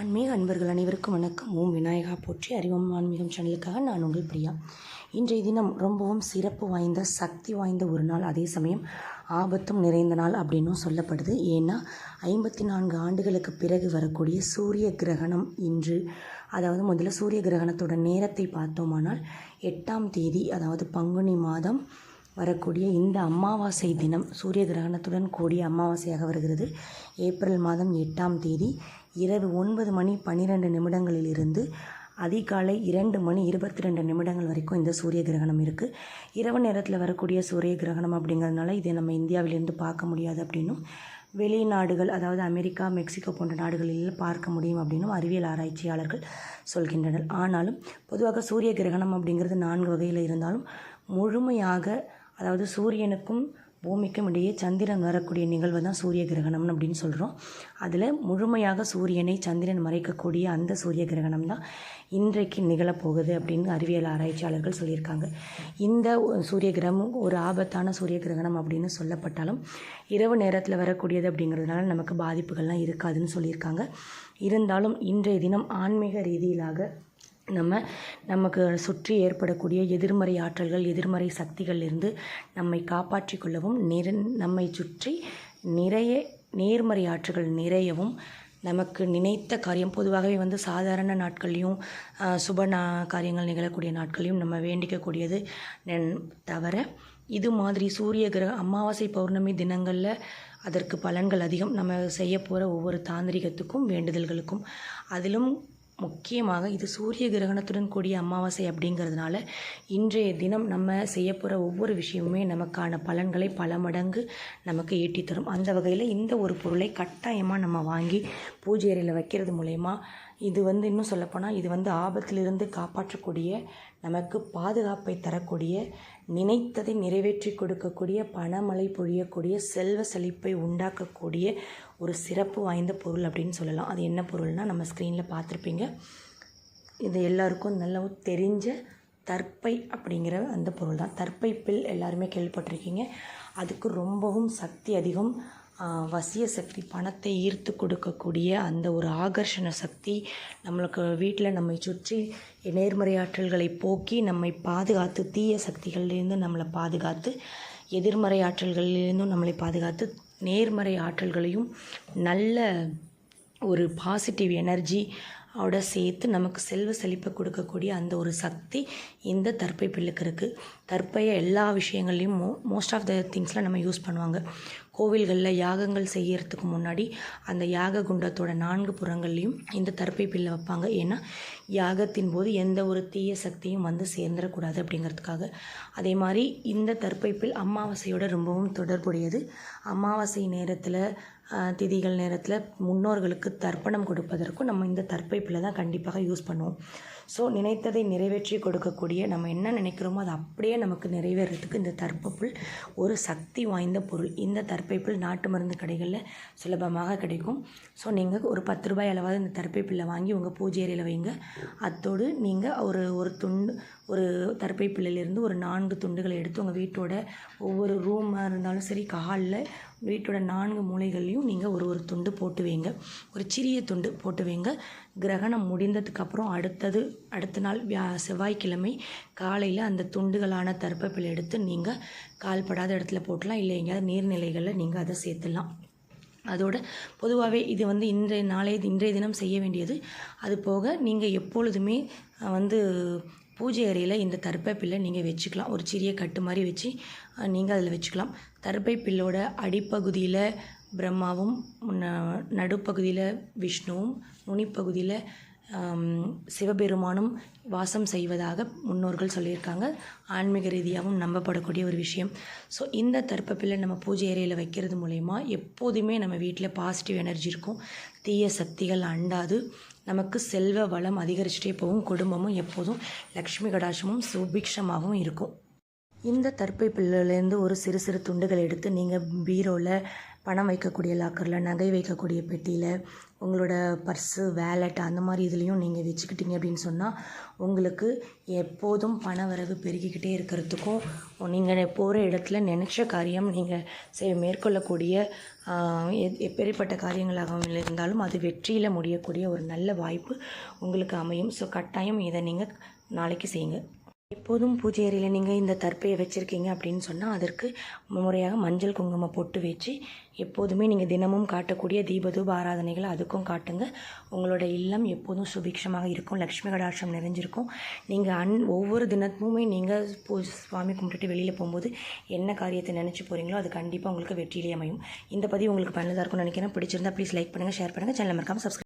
ஆன்மீக அன்பர்கள் அனைவருக்கும் வணக்கம். ஓம் விநாயகா போற்றி. அறிவம் ஆன்மீகம் சேனலுக்காக நான் உங்கள் பிரியா. இன்றைய தினம் ரொம்பவும் சிறப்பு வாய்ந்த சக்தி வாய்ந்த ஒரு நாள். அதே சமயம் ஆபத்தும் நிறைந்த நாள் அப்படின்னும் சொல்லப்படுது. ஏன்னா ஐம்பத்தி நான்கு ஆண்டுகளுக்கு பிறகு வரக்கூடிய சூரிய கிரகணம் இன்று அதாவது முதல்ல சூரிய கிரகணத்தோட நேரத்தை பார்த்தோமானால் எட்டாம் தேதி அதாவது பங்குனி மாதம் வரக்கூடிய இந்த அமாவாசை தினம் சூரிய கிரகணத்துடன் கூடிய அமாவாசையாக வருகிறது. ஏப்ரல் மாதம் எட்டாம் தேதி. இரவு ஒன்பது மணி பன்னிரெண்டு நிமிடங்களிலிருந்து அதிகாலை இரண்டு மணி இருபத்தி ரெண்டு நிமிடங்கள் வரைக்கும் இந்த சூரிய கிரகணம் இருக்குது இரவு நேரத்தில் வரக்கூடிய சூரிய கிரகணம் அப்படிங்கிறதுனால இதை நம்ம இந்தியாவிலேருந்து பார்க்க முடியாது அப்படின்னும் வெளிநாடுகள் அதாவது அமெரிக்கா மெக்சிகோ போன்ற நாடுகளில் பார்க்க முடியும் அப்படின்னும் அறிவியல் ஆராய்ச்சியாளர்கள் சொல்கின்றனர். ஆனாலும் பொதுவாக சூரிய கிரகணம் அப்படிங்கிறது நான்கு வகையில் இருந்தாலும் முழுமையாக அதாவது சூரியனுக்கும் பூமிக்கும் இடையே சந்திரன் வரக்கூடிய நிகழ்வு தான் சூரிய கிரகணம்னு அப்படின்னு சொல்கிறோம் அதில் முழுமையாக சூரியனை சந்திரன் மறைக்கக்கூடிய அந்த சூரிய கிரகணம் தான் இன்றைக்கு நிகழப்போகுது அப்படின்னு அறிவியல் ஆராய்ச்சியாளர்கள் சொல்லியிருக்காங்க. இந்த சூரிய கிரகமும் ஒரு ஆபத்தான சூரிய கிரகணம் அப்படின்னு சொல்லப்பட்டாலும் இரவு நேரத்தில் வரக்கூடியது அப்படிங்கிறதுனால நமக்கு பாதிப்புகள்லாம் இருக்காதுன்னு சொல்லியிருக்காங்க. இருந்தாலும் இன்றைய தினம் ஆன்மீக ரீதியிலாக நம்ம நமக்கு சுற்றி ஏற்படக்கூடிய எதிர்மறை ஆற்றல்கள் எதிர்மறை சக்திகளிலிருந்து நம்மை காப்பாற்றி கொள்ளவும் நிற நம்மை சுற்றி நிறைய நேர்மறை ஆற்றல்கள் நிறையவும் நமக்கு நினைத்த காரியம். பொதுவாகவே வந்து சாதாரண நாட்கள்லையும் சுப நா காரியங்கள் நிகழக்கூடிய நாட்களையும் நம்ம வேண்டிக்கக்கூடியது தவிர இது மாதிரி சூரிய கிரக அமாவாசை பௌர்ணமி தினங்களில் அதற்கு பலன்கள் அதிகம். நம்ம செய்ய போகிற ஒவ்வொரு தாந்திரிகத்துக்கும் வேண்டுதல்களுக்கும் அதிலும் முக்கியமாக இது சூரிய கிரகணத்துடன் கூடிய அமாவாசை அப்படிங்கிறதுனால இன்றைய தினம் நம்ம செய்ய போகிற ஒவ்வொரு விஷயமுமே நமக்கான பலன்களை பல மடங்கு நமக்கு ஈட்டித்தரும். அந்த வகையில் இந்த ஒரு பொருளை கட்டாயமாக நம்ம வாங்கி பூஜை அறையில் வைக்கிறது மூலயமா இது வந்து இன்னும் சொல்லப்போனால் இது வந்து ஆபத்திலிருந்து காப்பாற்றக்கூடிய நமக்கு பாதுகாப்பை தரக்கூடிய நினைத்ததை நிறைவேற்றி கொடுக்கக்கூடிய பணமழை பொழியக்கூடிய செல்வ செழிப்பை உண்டாக்கக்கூடிய ஒரு சிறப்பு வாய்ந்த பொருள் அப்படின்னு சொல்லலாம். அது என்ன பொருள்னால் நம்ம ஸ்க்ரீனில் பார்த்துருப்பீங்க. இது எல்லாருக்கும் நல்லாவும் தெரிஞ்ச தற்பை அப்படிங்கிற அந்த பொருள் தான் தற்பை பில் எல்லாருமே கேள்விப்பட்டிருக்கீங்க. அதுக்கு ரொம்பவும் சக்தி அதிகம். வசிய சக்தி பணத்தை ஈர்த்து கொடுக்கக்கூடிய அந்த ஒரு ஆகர்ஷண சக்தி நம்மளுக்கு வீட்டில் நம்மை சுற்றி நேர்மறையாற்றல்களை போக்கி நம்மை பாதுகாத்து தீய சக்திகள்லேருந்து நம்மளை பாதுகாத்து எதிர்மறை ஆற்றல்களிலிருந்தும் நம்மளை பாதுகாத்து நேர்மறை ஆற்றல்களையும் நல்ல ஒரு பாசிட்டிவ் எனர்ஜி அவட சேர்த்து நமக்கு செல்வ செழிப்பை கொடுக்கக்கூடிய அந்த ஒரு சக்தி இந்த தற்பை பில்லுக்கு இருக்குது தற்பையை எல்லா விஷயங்கள்லையும் மோ மோஸ்ட் ஆஃப் த திங்ஸில் நம்ம யூஸ் பண்ணுவாங்க. கோவில்களில் யாகங்கள் செய்யறதுக்கு முன்னாடி அந்த யாக குண்டத்தோட நான்கு புறங்கள்லையும் இந்த தற்பை பில்லை வைப்பாங்க. ஏன்னா யாகத்தின் போது எந்த ஒரு தீய சக்தியும் வந்து சேர்ந்துடக்கூடாது அப்படிங்கிறதுக்காக. அதே மாதிரி இந்த தற்பை பில் அமாவாசையோட ரொம்பவும் தொடர்புடையது. அமாவாசை நேரத்தில் திதிகள் நேரத்தில் முன்னோர்களுக்கு தர்ப்பணம் கொடுப்பதற்கும் நம்ம இந்த தற்பைப்பில் தான் கண்டிப்பாக யூஸ் பண்ணுவோம். ஸோ நினைத்ததை நிறைவேற்றி கொடுக்கக்கூடிய நம்ம என்ன நினைக்கிறோமோ அது அப்படியே நமக்கு நிறைவேறதுக்கு இந்த தற்பப்புள் ஒரு சக்தி வாய்ந்த பொருள். இந்த தற்பைப்புள் நாட்டு மருந்து கடைகளில் சுலபமாக கிடைக்கும். ஸோ நீங்கள் ஒரு பத்து ரூபாய் அளவாக இந்த தற்பைப்பில்லை வாங்கி உங்கள் பூஜை அறையில் வைங்க. அத்தோடு நீங்கள் ஒரு ஒரு துண்டு ஒரு தர்ப்பைப்புள்ளிலேருந்து ஒரு நான்கு துண்டுகளை எடுத்து உங்கள் வீட்டோட ஒவ்வொரு ரூமாக இருந்தாலும் சரி காலில் வீட்டோட நான்கு மூலைகள்லையும் நீங்கள் ஒரு ஒரு துண்டு போட்டு வைங்க. ஒரு சிறிய துண்டு போட்டு வைங்க. கிரகணம் முடிந்ததுக்கப்புறம் அடுத்தது அடுத்த நாள் வியா செவ்வாய்க்கிழமை காலையில் அந்த துண்டுகளான தர்ப்பப்பில் எடுத்து நீங்கள் கால்படாத இடத்துல போட்டலாம். இல்லை எங்கேயாவது நீர்நிலைகளில் நீங்கள் அதை சேர்த்துடலாம் அதோட பொதுவாகவே இது வந்து இன்றைய நாளைய இன்றைய தினம் செய்ய வேண்டியது. அது போக நீங்கள் எப்பொழுதுமே வந்து பூஜை அறையில் இந்த தர்பைப்பில்லை நீங்கள் வச்சுக்கலாம். ஒரு சிறிய கட்டு மாதிரி வச்சு நீங்கள் அதில் வச்சுக்கலாம். தர்ப்பை பில்லோட அடிப்பகுதியில் பிரம்மாவும் நடுப்பகுதியில் விஷ்ணுவும் நுனிப்பகுதியில் சிவபெருமானும் வாசம் செய்வதாக முன்னோர்கள் சொல்லியிருக்காங்க. ஆன்மீக ரீதியாகவும் நம்பப்படக்கூடிய ஒரு விஷயம். ஸோ இந்த தர்ப்பப்பில்லை நம்ம பூஜை அறையில் வைக்கிறது மூலயமா எப்போதுமே நம்ம வீட்டில் பாசிட்டிவ் எனர்ஜி இருக்கும். தீய சக்திகள் அண்டாது. நமக்கு செல்வ வளம் அதிகரிச்சுட்டே போகும். குடும்பமும் எப்போதும் லக்ஷ்மி கடாட்சமும் சுபிக்ஷமாகவும் இருக்கும். இந்த தர்ப்பை பிள்ளையிலேருந்து ஒரு சிறு சிறு துண்டுகள் எடுத்து நீங்கள் பீரோவில் பணம் வைக்கக்கூடிய லாக்கரில் நகை வைக்கக்கூடிய பெட்டியில் உங்களோட பர்ஸு வேலட் அந்த மாதிரி இதுலேயும் நீங்கள் வச்சுக்கிட்டீங்க அப்படின்னு சொன்னால் உங்களுக்கு எப்போதும் பண வரவு பெருகிக்கிட்டே இருக்கிறதுக்கும் நீங்கள் போகிற இடத்துல நினச்ச காரியம் நீங்கள் செய் மேற்கொள்ளக்கூடிய எப்பேற்பட்ட காரியங்களாக இருந்தாலும் அது வெற்றியில் முடியக்கூடிய ஒரு நல்ல வாய்ப்பு உங்களுக்கு அமையும். ஸோ கட்டாயம் இதை நீங்கள் நாளைக்கு செய்யுங்க. எப்போதும் பூஜை அறையில் நீங்கள் இந்த தற்பையை வச்சுருக்கீங்க அப்படின்னு சொன்னால் அதற்கு முறையாக மஞ்சள் குங்குமம் பொட்டு வச்சு எப்போதுமே நீங்கள் தினமும் காட்டக்கூடிய தீபதூப ஆராதனைகளை அதுக்கும் காட்டுங்க. உங்களோட இல்லம் எப்போதும் சுபிக்ஷமாக இருக்கும். லக்ஷ்மி கடாட்சம் நிறைஞ்சிருக்கும். நீங்கள் அன் ஒவ்வொரு தினமுமே நீங்கள் பூ சுவாமி கும்பிட்டுட்டு வெளியில் போகும்போது என்ன காரியத்தை நினச்சி போகிறீங்களோ அது கண்டிப்பாக உங்களுக்கு வெற்றியிலே அமையும். இந்த பதிவு உங்களுக்கு பயனுள்ளதாக இருக்கும்னு நினைக்கிறேன். பிடிச்சிருந்தா ப்ளீஸ் லைக் பண்ணுங்கள் ஷேர் பண்ணுங்கள் சேனல் மறக்காமல் சப்ஸ்கிரைப்